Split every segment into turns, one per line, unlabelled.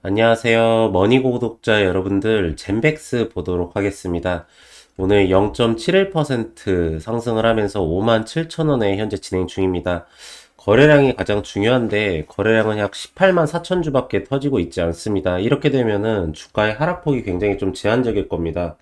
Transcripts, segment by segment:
안녕하세요. 머니고 구독자 여러분들, 젠백스 보도록 하겠습니다. 오늘 0.71% 상승을 하면서 57,000원에 현재 진행 중입니다. 거래량이 가장 중요한데, 거래량은 약 18만 4천 주밖에 터지고 있지 않습니다. 이렇게 되면은 주가의 하락폭이 굉장히 좀 제한적일 겁니다.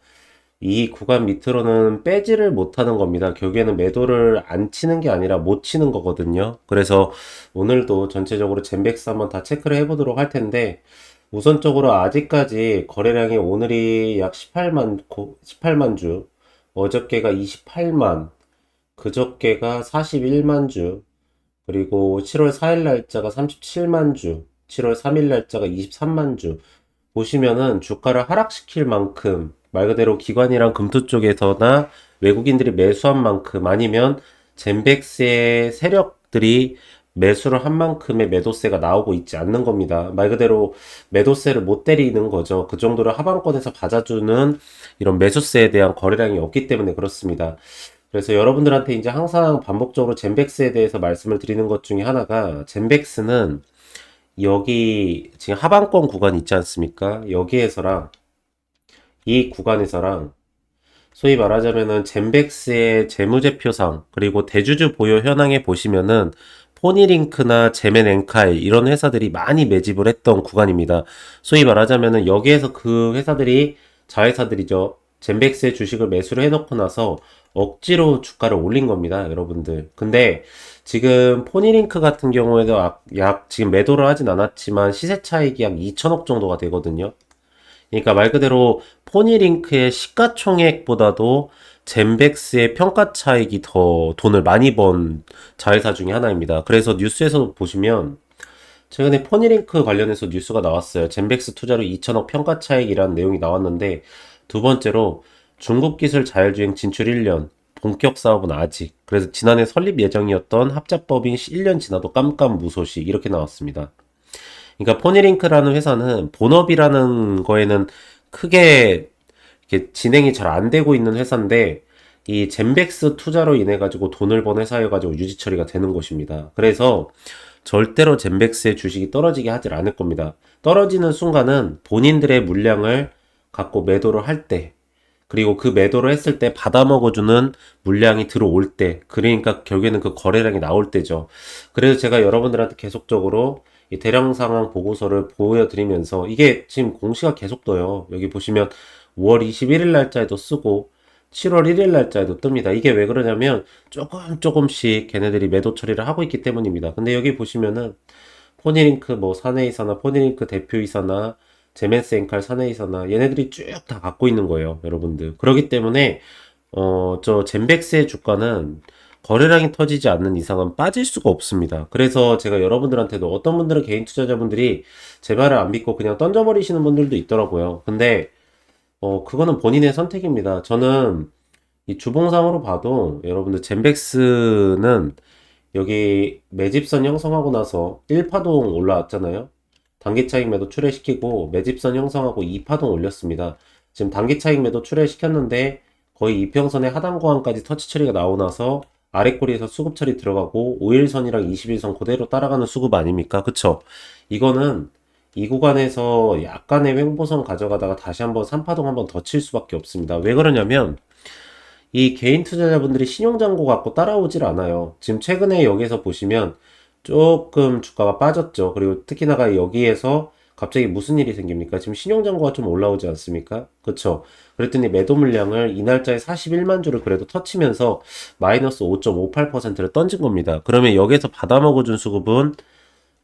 이 구간 밑으로는 빼지를 못하는 겁니다. 결국에는 매도를 안 치는 게 아니라 못 치는 거거든요. 그래서 오늘도 전체적으로 젠백스 한번 다 체크를 해보도록 할 텐데, 우선적으로 아직까지 거래량이 오늘이 약 18만, 18만 주, 어저께가 28만, 그저께가 41만 주, 그리고 7월 4일 날짜가 37만 주, 7월 3일 날짜가 23만 주. 보시면은 주가를 하락시킬 만큼 말 그대로 기관이랑 금투 쪽에서나 외국인들이 매수한 만큼 아니면 젠백스의 세력들이 매수를 한 만큼의 매도세가 나오고 있지 않는 겁니다. 말 그대로 매도세를 못 때리는 거죠. 그 정도로 하방권에서 받아주는 이런 매수세에 대한 거래량이 없기 때문에 그렇습니다. 그래서 여러분들한테 이제 항상 반복적으로 젠백스에 대해서 말씀을 드리는 것 중에 하나가 젠백스는 여기 지금 하방권 구간 있지 않습니까? 여기에서랑 이 구간에서랑 소위 말하자면은 젠백스의 재무제표상 그리고 대주주 보유 현황에 보시면은 포니링크나 제멘엔칼 이런 회사들이 많이 매집을 했던 구간입니다. 소위 말하자면은 여기에서 그 회사들이 자회사들이죠. 젠백스의 주식을 매수를 해놓고 나서 억지로 주가를 올린 겁니다, 여러분들. 근데 지금 포니링크 같은 경우에도 약, 약 지금 매도를 하진 않았지만 시세 차익이 약 2천억 정도가 되거든요. 그러니까 말 그대로 포니링크의 시가총액보다도 젠백스의 평가 차익이 더 돈을 많이 번 자회사 중에 하나입니다. 그래서 뉴스에서 보시면 최근에 포니링크 관련해서 뉴스가 나왔어요. 젠백스 투자로 2천억 평가 차익이라는 내용이 나왔는데 두 번째로 중국 기술 자율주행 진출 1년 본격 사업은 아직 그래서 지난해 설립 예정이었던 합작법인 1년 지나도 깜깜무소식 이렇게 나왔습니다. 그러니까 포니링크라는 회사는 본업이라는 거에는 크게 이렇게 진행이 잘 안 되고 있는 회사인데 이 젠백스 투자로 인해 가지고 돈을 번 회사여 가지고 유지 처리가 되는 곳입니다. 그래서 절대로 젠백스의 주식이 떨어지게 하질 않을 겁니다. 떨어지는 순간은 본인들의 물량을 갖고 매도를 할 때, 그리고 그 매도를 했을 때 받아먹어주는 물량이 들어올 때, 그러니까 결국에는 그 거래량이 나올 때죠. 그래서 제가 여러분들한테 계속적으로 이 대량 상황 보고서를 보여드리면서 이게 지금 공시가 계속 떠요. 여기 보시면 5월 21일 날짜에도 쓰고 7월 1일 날짜에도 뜹니다. 이게 왜 그러냐면 조금 조금씩 걔네들이 매도 처리를 하고 있기 때문입니다. 근데 여기 보시면은 포니링크 뭐 사내이사나 포니링크 대표이사나 제멘스 앵칼 사내이사나 얘네들이 쭉 다 갖고 있는 거예요. 여러분들. 그렇기 때문에 어 저 젠백스의 주가는 거래량이 터지지 않는 이상은 빠질 수가 없습니다. 그래서 제가 여러분들한테도 어떤 분들은 개인 투자자분들이 제 말을 안 믿고 그냥 던져버리시는 분들도 있더라고요. 근데 어 그거는 본인의 선택입니다. 저는 이 주봉상으로 봐도 여러분들 젠백스는 여기 매집선 형성하고 나서 1파동 올라왔잖아요. 단기 차익 매도 출회시키고 매집선 형성하고 2파동 올렸습니다. 지금 단기 차익 매도 출회시켰는데 거의 이평선의 하단 구간까지 터치 처리가 나오고 나서 아래 꼬리에서 수급 처리 들어가고 5일선이랑 21선 그대로 따라가는 수급 아닙니까? 그쵸? 이거는 이 구간에서 약간의 횡보선 가져가다가 다시 한번 3파동 한번 더 칠 수밖에 없습니다. 왜 그러냐면 이 개인 투자자분들이 신용장고 갖고 따라오질 않아요. 지금 최근에 여기서 보시면 조금 주가가 빠졌죠. 그리고 특히나가 여기에서 갑자기 무슨 일이 생깁니까? 지금 신용장고가 좀 올라오지 않습니까? 그쵸? 그랬더니 매도 물량을 이 날짜에 41만 주를 그래도 터치면서 마이너스 5.58%를 던진 겁니다. 그러면 여기서 받아먹어준 수급은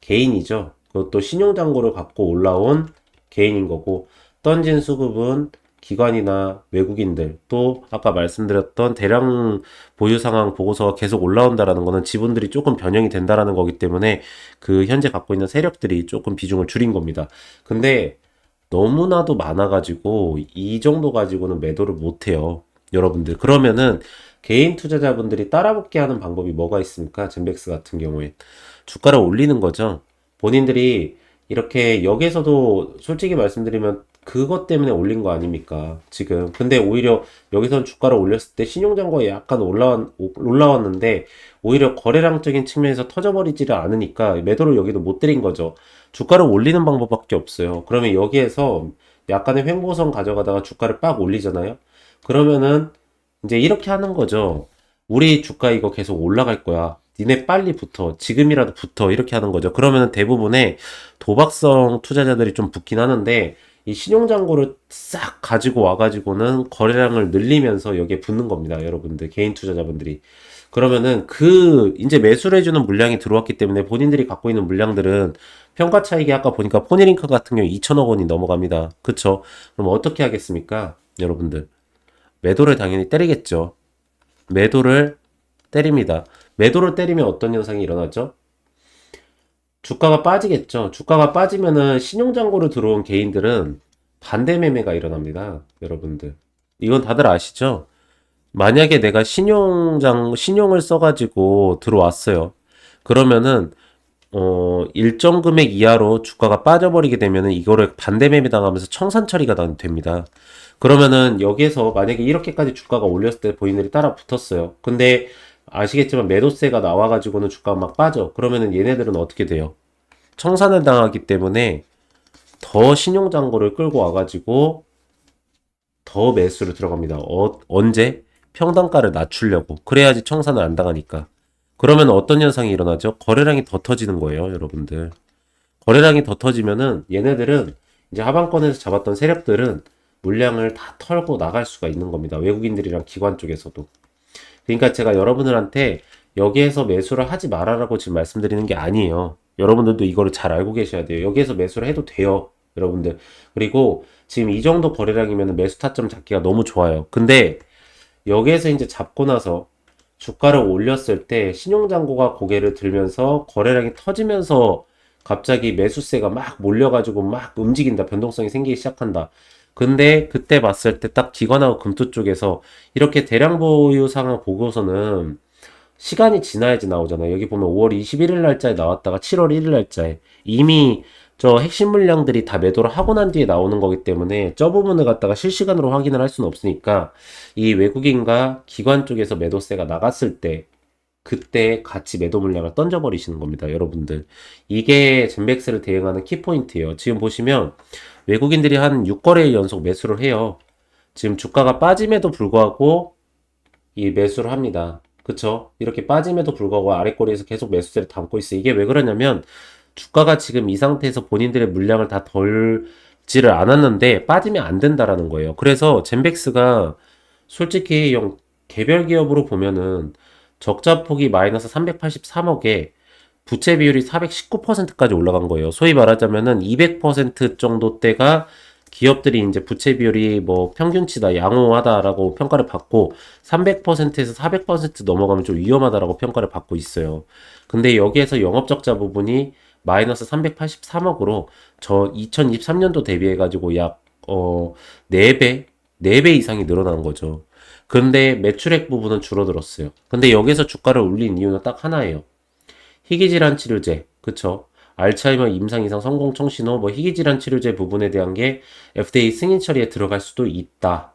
개인이죠. 그것도 신용장고를 갖고 올라온 개인인 거고, 던진 수급은 기관이나 외국인들 또 아까 말씀드렸던 대량 보유 상황 보고서가 계속 올라온다라는 거는 지분들이 조금 변형이 된다라는 거기 때문에 그 현재 갖고 있는 세력들이 조금 비중을 줄인 겁니다. 근데 너무나도 많아가지고 이 정도 가지고는 매도를 못 해요. 여러분들. 그러면은 개인 투자자분들이 따라붙게 하는 방법이 뭐가 있습니까? 젠백스 같은 경우에. 주가를 올리는 거죠. 본인들이 이렇게 여기서도 솔직히 말씀드리면 그것 때문에 올린 거 아닙니까? 지금. 근데 오히려 여기선 주가를 올렸을 때 신용장고가 약간 올라왔, 올라왔는데 오히려 거래량적인 측면에서 터져버리지를 않으니까 매도를 여기도 못 드린 거죠. 주가를 올리는 방법밖에 없어요. 그러면 여기에서 약간의 횡보선 가져가다가 주가를 빡 올리잖아요. 그러면은 이제 이렇게 하는 거죠. 우리 주가 이거 계속 올라갈 거야. 니네 빨리 붙어. 지금이라도 붙어. 이렇게 하는 거죠. 그러면 대부분의 도박성 투자자들이 좀 붙긴 하는데 이 신용잔고를 싹 가지고 와가지고는 거래량을 늘리면서 여기에 붙는 겁니다. 여러분들. 개인 투자자분들이. 그러면은 그 이제 매수를 해주는 물량이 들어왔기 때문에 본인들이 갖고 있는 물량들은 평가 차익이 아까 보니까 포니링크 같은 경우 2천억 원이 넘어갑니다. 그쵸? 그럼 어떻게 하겠습니까? 여러분들. 매도를 당연히 때리겠죠. 매도를 때립니다. 매도를 때리면 어떤 현상이 일어나죠? 주가가 빠지겠죠. 주가가 빠지면은 신용잔고로 들어온 개인들은 반대 매매가 일어납니다. 여러분들. 이건 다들 아시죠? 만약에 내가 신용장, 신용을 써가지고 들어왔어요. 그러면은, 어, 일정 금액 이하로 주가가 빠져버리게 되면은 이거를 반대 매매 당하면서 청산 처리가 난- 됩니다. 그러면은 여기에서 만약에 이렇게까지 주가가 올렸을 때 본인들이 따라 붙었어요. 근데 아시겠지만 매도세가 나와가지고는 주가가 막 빠져. 그러면은 얘네들은 어떻게 돼요? 청산을 당하기 때문에 더 신용장고를 끌고 와가지고 더 매수를 들어갑니다. 어, 언제? 평단가를 낮추려고. 그래야지 청산을 안 당하니까. 그러면 어떤 현상이 일어나죠? 거래량이 더 터지는 거예요, 여러분들. 거래량이 더 터지면은 얘네들은 이제 하방권에서 잡았던 세력들은 물량을 다 털고 나갈 수가 있는 겁니다. 외국인들이랑 기관 쪽에서도. 그러니까 제가 여러분들한테 여기에서 매수를 하지 말아라고 지금 말씀드리는 게 아니에요. 여러분들도 이거를 잘 알고 계셔야 돼요. 여기에서 매수를 해도 돼요. 여러분들. 그리고 지금 이 정도 거래량이면 매수 타점 잡기가 너무 좋아요. 근데 여기에서 이제 잡고 나서 주가를 올렸을 때 신용장고가 고개를 들면서 거래량이 터지면서 갑자기 매수세가 막 몰려가지고 막 움직인다. 변동성이 생기기 시작한다. 근데 그때 봤을 때 딱 기관하고 금투 쪽에서 이렇게 대량 보유 상황 보고서는 시간이 지나야지 나오잖아요. 여기 보면 5월 21일 날짜에 나왔다가 7월 1일 날짜에 이미 저 핵심 물량들이 다 매도를 하고 난 뒤에 나오는 거기 때문에 저 부분을 갖다가 실시간으로 확인을 할 수는 없으니까 이 외국인과 기관 쪽에서 매도세가 나갔을 때 그때 같이 매도 물량을 던져버리시는 겁니다. 여러분들. 이게 젠백스를 대응하는 키포인트예요. 지금 보시면 외국인들이 한 6거래일 연속 매수를 해요. 지금 주가가 빠짐에도 불구하고 이 매수를 합니다. 그쵸? 이렇게 빠짐에도 불구하고 아래 꼬리에서 계속 매수세를 담고 있어요. 이게 왜 그러냐면 주가가 지금 이 상태에서 본인들의 물량을 다 덜지를 않았는데 빠지면 안 된다라는 거예요. 그래서 젠백스가 솔직히 영 개별 기업으로 보면은 적자 폭이 마이너스 383억에 부채 비율이 419%까지 올라간 거예요. 소위 말하자면은 200% 정도 때가 기업들이 이제 부채 비율이 뭐 평균치다, 양호하다라고 평가를 받고 300%에서 400% 넘어가면 좀 위험하다라고 평가를 받고 있어요. 근데 여기에서 영업적자 부분이 마이너스 383억으로 저 2023년도 대비해 가지고 약, 어, 4배? 4배 이상이 늘어난 거죠. 근데 매출액 부분은 줄어들었어요. 근데 여기서 주가를 올린 이유는 딱 하나예요. 희귀질환 치료제, 그쵸? 알츠하이머 임상 이상 성공 청신호, 뭐 희귀질환 치료제 부분에 대한 게 FDA 승인 처리에 들어갈 수도 있다.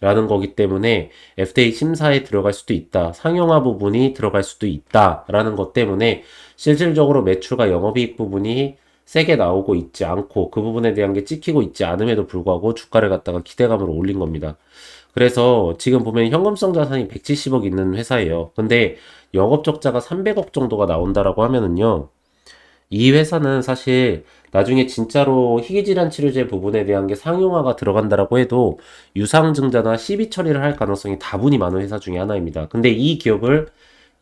라는 거기 때문에 FDA 심사에 들어갈 수도 있다. 상용화 부분이 들어갈 수도 있다. 라는 것 때문에 실질적으로 매출과 영업이익 부분이 세게 나오고 있지 않고 그 부분에 대한 게 찍히고 있지 않음에도 불구하고 주가를 갖다가 기대감으로 올린 겁니다. 그래서 지금 보면 현금성 자산이 170억 있는 회사예요. 근데 영업 적자가 300억 정도가 나온다라고 하면은요. 이 회사는 사실 나중에 진짜로 희귀질환 치료제 부분에 대한 게 상용화가 들어간다라고 해도 유상증자나 시비 처리를 할 가능성이 다분히 많은 회사 중에 하나입니다. 근데 이 기업을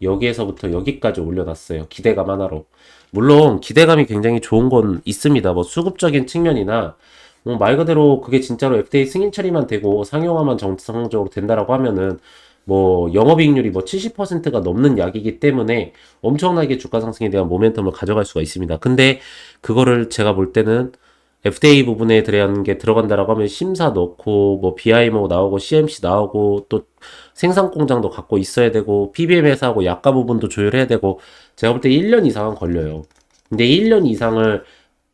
여기에서부터 여기까지 올려놨어요. 기대감 하나로. 물론 기대감이 굉장히 좋은 건 있습니다. 뭐 수급적인 측면이나 뭐말 그대로 그게 진짜로 FDA 승인 처리만 되고 상용화만 정상적으로 된다라고 하면은 뭐 영업이익률이 뭐 70%가 넘는 약이기 때문에 엄청나게 주가 상승에 대한 모멘텀을 가져갈 수가 있습니다. 근데 그거를 제가 볼 때는 FDA 부분에 대한 게 들어간다라고 하면 심사 넣고 뭐 BI모 나오고 CMC 나오고 또 생산 공장도 갖고 있어야 되고 PBM 회사하고 약가 부분도 조율해야 되고 제가 볼 때 1년 이상은 걸려요. 근데 1년 이상을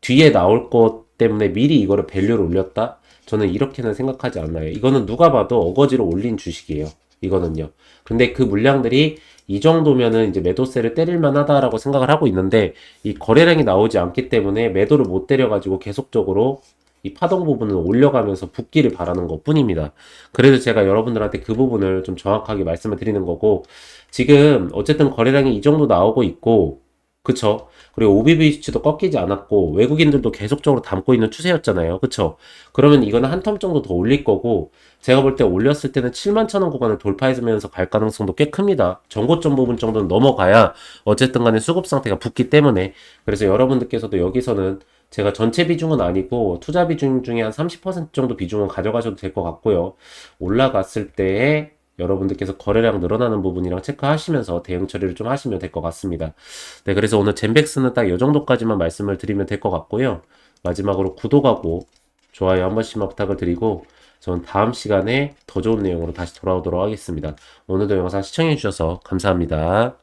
뒤에 나올 것 때문에 미리 이거를 밸류를 올렸다? 저는 이렇게는 생각하지 않아요. 이거는 누가 봐도 어거지로 올린 주식이에요. 이거는요. 근데 그 물량들이 이 정도면은 이제 매도세를 때릴만 하다라고 생각을 하고 있는데 이 거래량이 나오지 않기 때문에 매도를 못 때려가지고 계속적으로 이 파동 부분을 올려가면서 붙기를 바라는 것 뿐입니다. 그래서 제가 여러분들한테 그 부분을 좀 정확하게 말씀을 드리는 거고, 지금 어쨌든 거래량이 이 정도 나오고 있고, 그쵸? 그리고 OBV 수치도 꺾이지 않았고, 외국인들도 계속적으로 담고 있는 추세였잖아요. 그쵸? 그러면 이거는 한 텀 정도 더 올릴 거고, 제가 볼 때 올렸을 때는 7만 천 원 구간을 돌파해주면서 갈 가능성도 꽤 큽니다. 정고점 부분 정도는 넘어가야 어쨌든 간에 수급 상태가 붙기 때문에, 그래서 여러분들께서도 여기서는 제가 전체 비중은 아니고 투자 비중 중에 한 30% 정도 비중은 가져가셔도 될 것 같고요. 올라갔을 때에 여러분들께서 거래량 늘어나는 부분이랑 체크하시면서 대응 처리를 좀 하시면 될 것 같습니다. 네, 그래서 오늘 젠백스는 딱 이 정도까지만 말씀을 드리면 될 것 같고요. 마지막으로 구독하고 좋아요 한 번씩만 부탁을 드리고 전 다음 시간에 더 좋은 내용으로 다시 돌아오도록 하겠습니다. 오늘도 영상 시청해 주셔서 감사합니다.